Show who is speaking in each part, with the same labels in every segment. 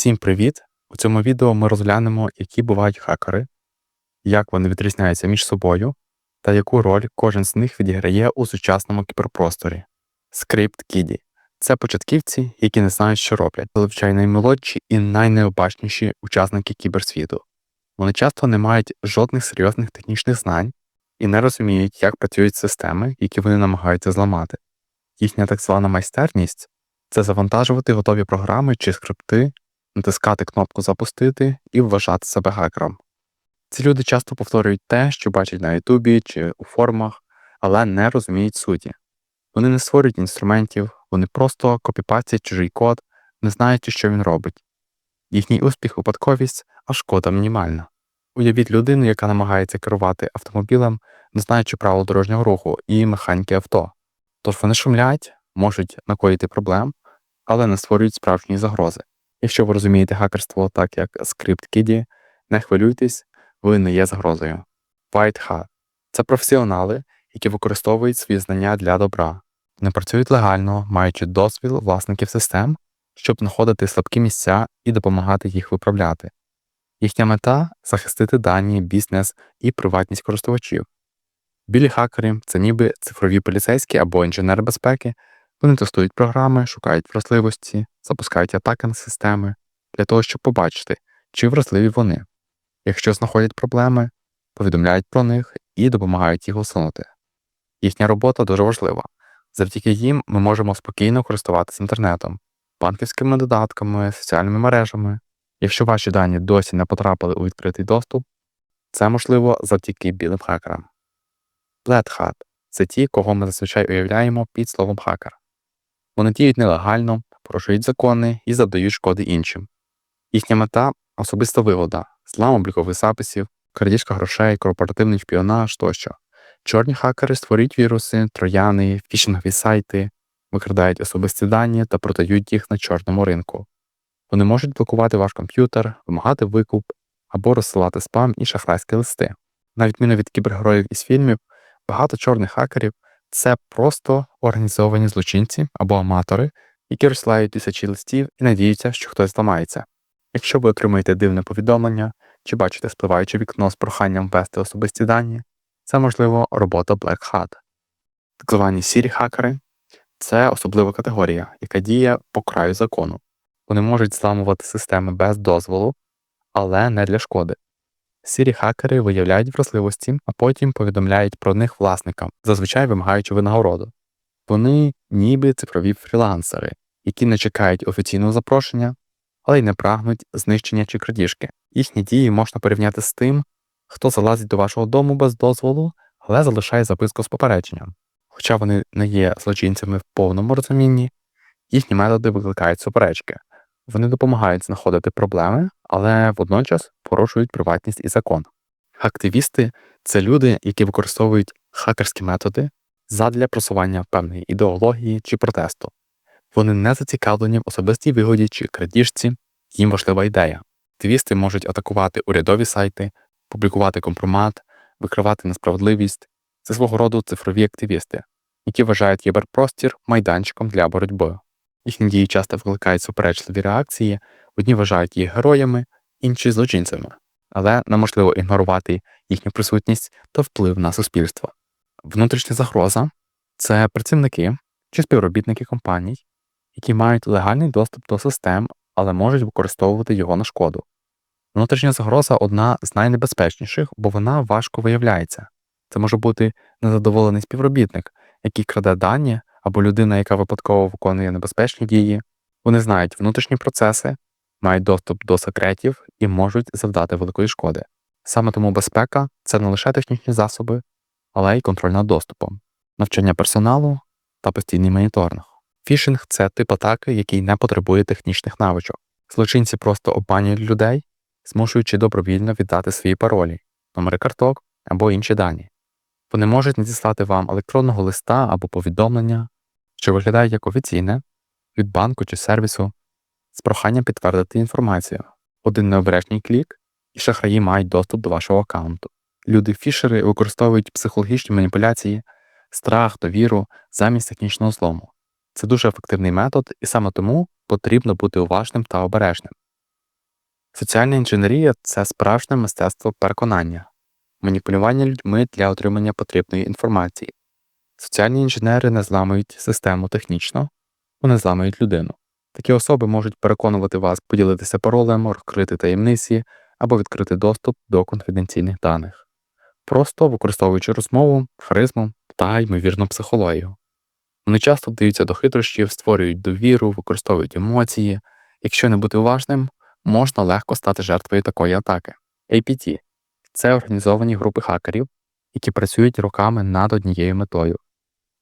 Speaker 1: Всім привіт! У цьому відео ми розглянемо, які бувають хакери, як вони відрізняються між собою та яку роль кожен з них відіграє у сучасному кіберпросторі. Скрипт Кіді це початківці, які не знають, що роблять, але наймолодші і найнеобачніші учасники кіберсвіту. Вони часто не мають жодних серйозних технічних знань і не розуміють, як працюють системи, які вони намагаються зламати. Їхня так звана майстерність це завантажувати готові програми чи скрипти натискати кнопку Запустити і вважати себе хакером. Ці люди часто повторюють те, що бачать на Ютубі чи у формах, але не розуміють суті. Вони не створюють інструментів, вони просто копіпастять чужий код, не знаючи, що він робить. Їхній успіх випадковість, а шкода мінімальна. Уявіть людину, яка намагається керувати автомобілем, не знаючи правил дорожнього руху і механіки авто. Тож вони шумлять, можуть накоїти проблем, але не створюють справжньої загрози. Якщо ви розумієте хакерство так, як ScriptKiddie, не хвилюйтесь, ви не є загрозою. White це професіонали, які використовують свої знання для добра, не працюють легально, маючи дозвіл власників систем, щоб знаходити слабкі місця і допомагати їх виправляти. Їхня мета захистити дані, бізнес і приватність користувачів. Білі хакери це ніби цифрові поліцейські або інженери безпеки, вони тестують програми, шукають вразливості, запускають атаки на системи для того, щоб побачити, чи вразливі вони. Якщо знаходять проблеми, повідомляють про них і допомагають їх усунути. Їхня робота дуже важлива. Завдяки їм ми можемо спокійно користуватися інтернетом, банківськими додатками, соціальними мережами. Якщо ваші дані досі не потрапили у відкритий доступ, це можливо завдяки білим хакерам. Hat – це ті, кого ми зазвичай уявляємо під словом хакер. Вони діють нелегально, порушують закони і завдають шкоди іншим. Їхня мета особиста вигода, злам облікових записів, крадіжка грошей, корпоративний шпіонаж тощо. Чорні хакери створюють віруси, трояни, фішингові сайти, викрадають особисті дані та продають їх на чорному ринку. Вони можуть блокувати ваш комп'ютер, вимагати викуп або розсилати спам і шахрайські листи. На відміну від кібергероїв із фільмів, багато чорних хакерів це просто організовані злочинці або аматори, які розсилають тисячі листів і надіються, що хтось зламається. Якщо ви отримаєте дивне повідомлення чи бачите спливаюче вікно з проханням ввести особисті дані, це можливо робота Black Hat. Так звані сірі хакери це особлива категорія, яка діє по краю закону. Вони можуть зламувати системи без дозволу, але не для шкоди. Сірі хакери виявляють вразливості, а потім повідомляють про них власникам, зазвичай вимагаючи винагороду. Вони ніби цифрові фрілансери, які не чекають офіційного запрошення, але й не прагнуть знищення чи крадіжки. Їхні дії можна порівняти з тим, хто залазить до вашого дому без дозволу, але залишає записку з попередженням. Хоча вони не є злочинцями в повному розумінні, їхні методи викликають суперечки. Вони допомагають знаходити проблеми, але водночас порушують приватність і закон. Активісти це люди, які використовують хакерські методи задля просування певної ідеології чи протесту. Вони не зацікавлені в особистій вигоді чи крадіжці, їм важлива ідея. Активісти можуть атакувати урядові сайти, публікувати компромат, викривати несправедливість. Це свого роду цифрові активісти, які вважають кіберпростір майданчиком для боротьби. Їхні дії часто викликають суперечливі реакції, одні вважають їх героями, інші злочинцями, але неможливо ігнорувати їхню присутність та вплив на суспільство. Внутрішня загроза це працівники чи співробітники компаній, які мають легальний доступ до систем, але можуть використовувати його на шкоду. Внутрішня загроза одна з найнебезпечніших, бо вона важко виявляється. Це може бути незадоволений співробітник, який краде дані або людина, яка випадково виконує небезпечні дії, вони знають внутрішні процеси, мають доступ до секретів і можуть завдати великої шкоди. Саме тому безпека це не лише технічні засоби, але й контроль над доступом, навчання персоналу та постійний моніторинг. Фішинг це тип атаки, який не потребує технічних навичок. Злочинці просто обманюють людей, змушуючи добровільно віддати свої паролі, номери карток або інші дані. Вони можуть надіслати вам електронного листа або повідомлення, що виглядають як офіційне від банку чи сервісу з проханням підтвердити інформацію. Один необережний клік, і шахраї мають доступ до вашого аккаунту. Люди-фішери використовують психологічні маніпуляції, страх, довіру замість технічного злому. Це дуже ефективний метод, і саме тому потрібно бути уважним та обережним. Соціальна інженерія це справжнє мистецтво переконання, маніпулювання людьми для отримання потрібної інформації. Соціальні інженери не зламують систему технічно, вони зламують людину. Такі особи можуть переконувати вас поділитися паролем, розкрити таємниці або відкрити доступ до конфіденційних даних, просто використовуючи розмову, харизму та ймовірну психологію. Вони часто вдаються до хитрощів, створюють довіру, використовують емоції. Якщо не бути уважним, можна легко стати жертвою такої атаки. APT – це організовані групи хакерів, які працюють роками над однією метою.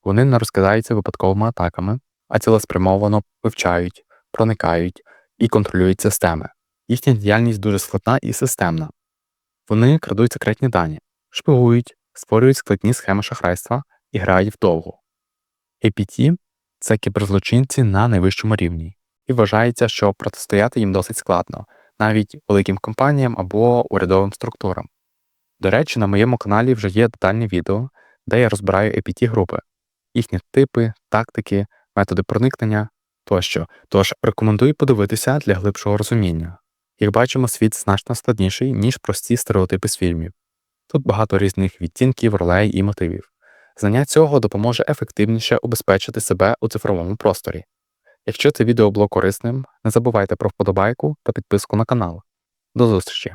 Speaker 1: Вони не розкидаються випадковими атаками, а цілеспрямовано вивчають, проникають і контролюють системи. Їхня діяльність дуже складна і системна. Вони крадуть секретні дані, шпигують, створюють складні схеми шахрайства і грають вдовго. APT – це кіберзлочинці на найвищому рівні, і вважається, що протистояти їм досить складно, навіть великим компаніям або урядовим структурам. До речі, на моєму каналі вже є детальні відео, де я розбираю APT групи, їхні типи, тактики, методи проникнення тощо, тож рекомендую подивитися для глибшого розуміння. Як бачимо, світ значно складніший, ніж прості стереотипи з фільмів. Тут багато різних відтінків, ролей і мотивів. Знання цього допоможе ефективніше убезпечити себе у цифровому просторі. Якщо це відео було корисним, не забувайте про вподобайку та підписку на канал. До зустрічі!